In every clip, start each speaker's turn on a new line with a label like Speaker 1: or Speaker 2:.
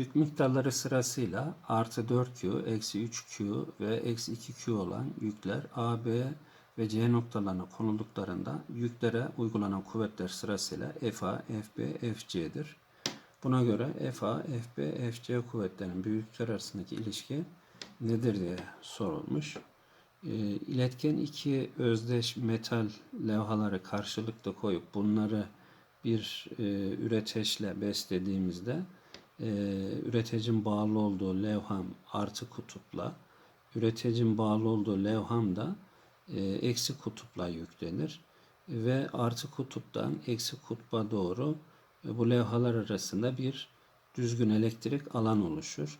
Speaker 1: Yük miktarları sırasıyla artı 4Q, eksi 3Q ve eksi 2Q olan yükler A, B ve C noktalarına konulduklarında yüklere uygulanan kuvvetler sırasıyla FA, FB, FC'dir. Buna göre FA, FB, FC kuvvetlerinin büyüklükler arasındaki ilişki nedir diye sorulmuş. E, iletken iki özdeş metal levhaları karşılıklı koyup bunları bir e, üreteçle beslediğimizde e, üreticinin bağlı olduğu levham artı kutupla üreticinin bağlı olduğu levham da e, eksi kutupla yüklenir ve artı kutuptan eksi kutba doğru e, bu levhalar arasında bir düzgün elektrik alan oluşur.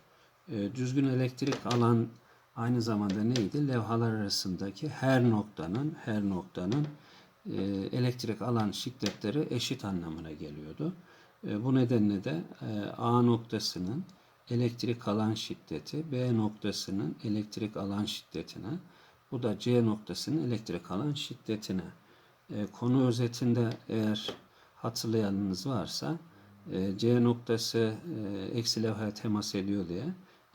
Speaker 1: E, düzgün elektrik alan aynı zamanda neydi? Levhalar arasındaki her noktanın her noktanın e, elektrik alan şiddetleri eşit anlamına geliyordu. E, bu nedenle de e, A noktasının elektrik alan şiddeti B noktasının elektrik alan şiddetine bu da C noktasının elektrik alan şiddetine. E, konu özetinde eğer hatırlayanınız varsa C noktası eksi levhaya temas ediyor diye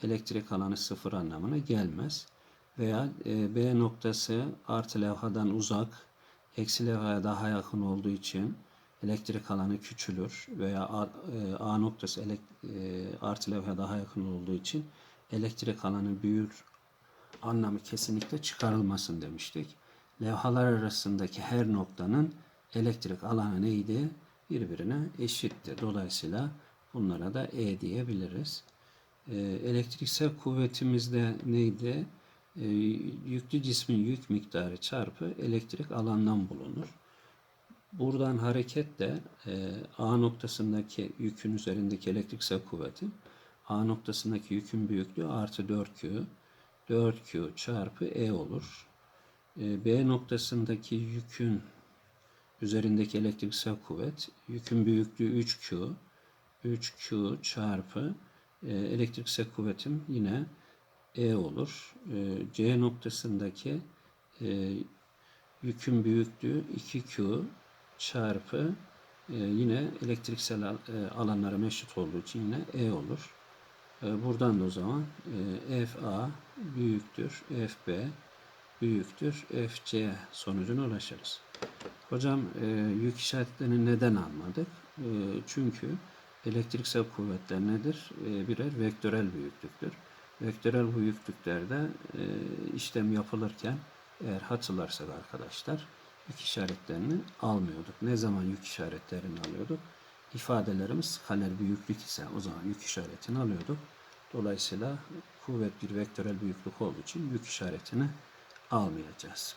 Speaker 1: elektrik alanı sıfır anlamına gelmez. Veya B noktası artı levhadan uzak, eksi levhaya daha yakın olduğu için elektrik alanı küçülür veya A, e, A noktası elek, e, artı levhaya daha yakın olduğu için elektrik alanı büyür anlamı kesinlikle çıkarılmasın demiştik. Levhalar arasındaki her noktanın elektrik alanı neydi? Birbirine eşitti. Dolayısıyla bunlara da E diyebiliriz. E, elektriksel kuvvetimizde neydi? Yüklü cismin yük miktarı çarpı elektrik alandan bulunur. Buradan hareketle e, A noktasındaki yükün üzerindeki elektriksel kuvveti A noktasındaki yükün büyüklüğü artı 4Q 4Q çarpı E olur. E, B noktasındaki yükün üzerindeki elektriksel kuvvet yükün büyüklüğü 3Q 3Q çarpı e, elektriksel kuvvetim yine E olur. E, C noktasındaki e, yükün büyüklüğü 2Q çarpı e, yine elektriksel e, alanlara meşit olduğu için yine E olur. E, buradan da o zaman e, FA büyüktür FB büyüktür FC sonucuna ulaşırız. Hocam yük işaretlerini neden almadık? Çünkü elektriksel kuvvetler nedir? Birer vektörel büyüklüktür. Vektörel büyüklüklerde işlem yapılırken eğer hatırlarsak arkadaşlar yük işaretlerini almıyorduk. Ne zaman yük işaretlerini alıyorduk? İfadelerimiz skaler büyüklük ise o zaman yük işaretini alıyorduk. Dolayısıyla kuvvet bir vektörel büyüklük olduğu için yük işaretini almayacağız.